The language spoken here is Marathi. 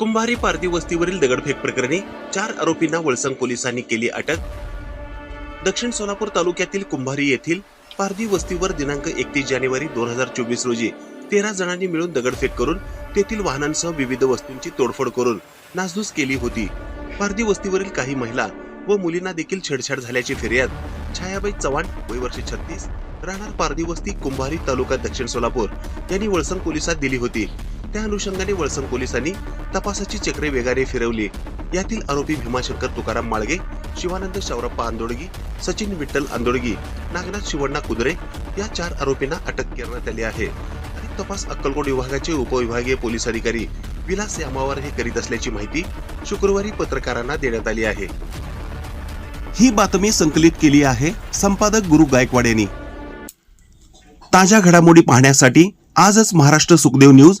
कुंभारी पारधी वस्तीवरील दगडफेक प्रकरणी चार आरोपींना वळसंग पोलिसांनी केली अटक. दक्षिण सोलापूर तालुक्यातील कुंभारी येथील पारधी वस्तीवर दिनांक एकतीस जानेवारी दोन हजार चोवीस रोजी तेरा जणांनी मिळून दगडफेक करून तेथील वाहनांसह विविध वस्तूंची तोडफोड करून नासधूस केली होती. पारधी वस्तीवरील काही महिला व मुलींना देखील छेडछाड झाल्याची फिर्याद छायाबाई चव्हाण वय वर्ष छत्तीस राहणार पारधी वस्ती कुंभारी तालुका दक्षिण सोलापूर यांनी वळसंग पोलिसात दिली होती. त्या अनुषंगाने वळसण पोलिसांनी तपासाची चक्रे वेगाने फिरवली. यातील आरोपी भीमाशंकर तुकाराम माळगे शिवानंद शौरप्पा आंदोडगी सचिन विठ्ठल आंदोडगी नागनाथ शिवण्णा कुदरे या चार आरोपींना अटक करण्यात आली आहे. तपास अक्कलकोट विभागाचे उपविभागीय पोलीस अधिकारी विलास यामावर हे करीत असल्याची माहिती शुक्रवारी पत्रकारांना देण्यात आली आहे. ही बातमी संकलित केली आहे संपादक गुरु गायकवाड यांनी. ताज्या घडामोडी पाहण्यासाठी आजच महाराष्ट्र सुखदेव न्यूज